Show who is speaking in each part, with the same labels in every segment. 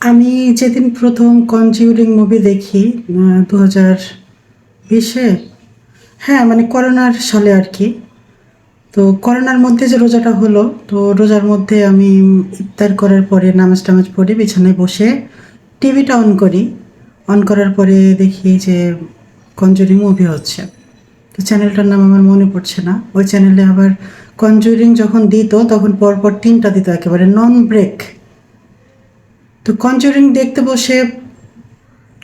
Speaker 1: আমি যেদিন প্রথম কনজিউরিং মুভি দেখি দু হাজার বিশে হ্যাঁ মানে করোনার সালে আর কি। তো করোনার মধ্যে যে রোজাটা হলো, তো রোজার মধ্যে আমি ইফতার করার পরে নামাজ টামাজ পড়ে, বিছানায় বসে টিভিটা অন করি। অন করার পরে দেখি যে কনজুরিং মুভি হচ্ছে। তো চ্যানেলটার নাম আমার মনে পড়ছে না। ওই চ্যানেলে আবার কনজুরিং যখন দিত, তখন পরপর তিনটা দিত, একেবারে নন ব্রেক তো কনজুরিং দেখতে বসে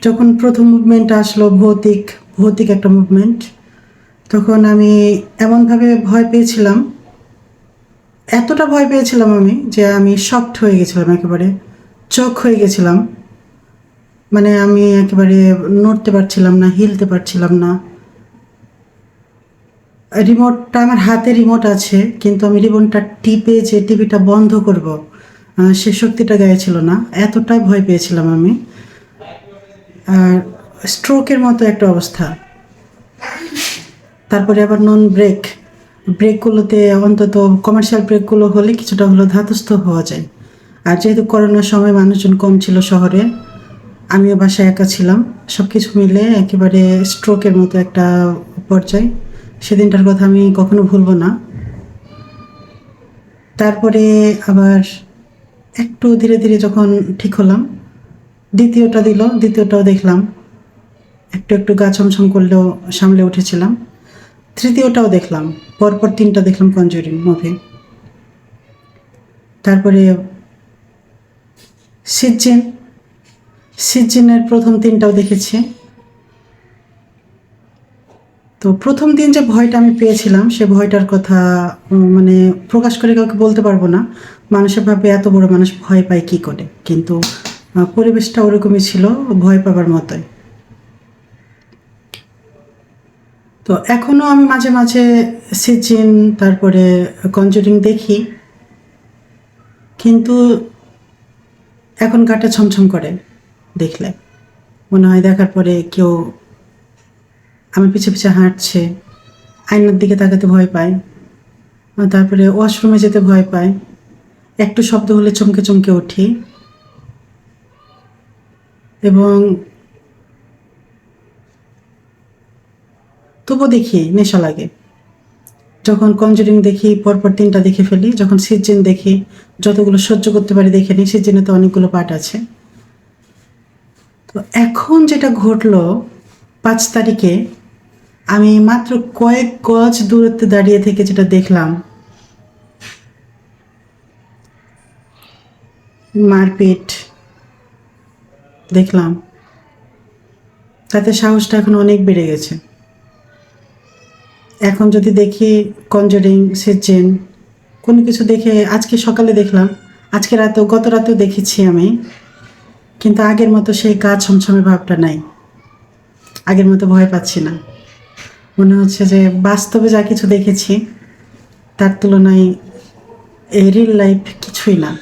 Speaker 1: যখন প্রথম মুভমেন্ট আসলো, ভৌতিক ভৌতিক একটা মুভমেন্ট তখন আমি এমনভাবে ভয় পেয়েছিলাম, এতটা ভয় পেয়েছিলাম আমি যে আমি শকড হয়ে গেছিলাম একেবারে চোখ হয়ে গেছিলাম। মানে আমি একেবারে নড়তে পারছিলাম না, হিলতে পারছিলাম না। রিমোটটা আমার হাতে রিমোট আছে, কিন্তু আমি রিমোটটা টিপে যে টিভিটা বন্ধ করব সে শক্তিটা গায়ে ছিল না। এতটাই ভয় পেয়েছিলাম আমি। আর স্ট্রোকের মতো একটা অবস্থা। তারপরে আবার নন ব্রেক ব্রেকগুলোতে অন্তত কমার্শিয়াল ব্রেকগুলো হলে কিছুটা হলো ধাতস্থ হওয়া যায়। আর যেহেতু করোনার সময় মানুষজন কম ছিল শহরে, আমিও বাসায় একা ছিলাম। সব কিছু মিলে একেবারে স্ট্রোকের মতো একটা পর্যায়। সেদিনটার কথা আমি কখনো ভুলবো না। তারপরে আবার একটু ধীরে ধীরে যখন ঠিক হলাম, দ্বিতীয়টা দিল, দ্বিতীয়টাও দেখলাম। একটু একটু গা ছমছম করলেও সামলে উঠেছিলাম। তৃতীয়টাও দেখলাম, পরপর তিনটা দেখলাম কনজুরিং মুভি তারপরে সিজ্জিন সিজ্জিনের প্রথম তিনটাও দেখেছি। তো প্রথম দিন যে ভয়টা আমি পেয়েছিলাম, সে ভয়টার কথা মানে প্রকাশ করে কাউকে বলতে পারব না। মানুষের ভাবে এত বড় মানুষ ভয় পায় কি করে? কিন্তু পরিবেশটা ওরকমই ছিল, ভয় পাবার মতোই। তো এখনও আমি মাঝে মাঝে সিজিন, তারপরে কনজুরিং দেখি। কিন্তু এখন গাটা ছমছম করে দেখলে। মনে হয় দেখার পরে কেউ আমার পিছে পিছে হাঁটছে, আয়নার দিকে তাকাতে ভয় পায়। তারপরে ওয়াশরুমে যেতে ভয় পায়। একটু শব্দ হলে চমকে চমকে উঠি এবং তবু দেখি নেশা লাগে। যখন কনজুরিং দেখি, পরপর তিনটা দেখে ফেলি, যখন সিজিন দেখি, যতগুলো সহ্য করতে পারি দেখে নিই, সিজিনে তো অনেকগুলো পার্ট আছে। তো এখন যেটা ঘটলো, পাঁচ তারিখে আমি মাত্র কয়েক গজ দূরত্বে দাঁড়িয়ে থেকে যেটা দেখলাম মারপিট, দেখলাম। তাতে সাহসটা এখন অনেক বেড়ে গেছে। এখন যদি দেখি কনজারিং সেজেন কোনো কিছু দেখে আজকে সকালে দেখলাম, আজকে রাতেও, গত রাতেও দেখেছি আমি, কিন্তু আগের মতো সেই গা ছমছমে ভাবটা নাই। আগের মতো ভয় পাচ্ছি না। মনে হচ্ছে যে বাস্তবে যা কিছু দেখেছি, তার তুলনায় এই রিল লাইফ কিছুই না।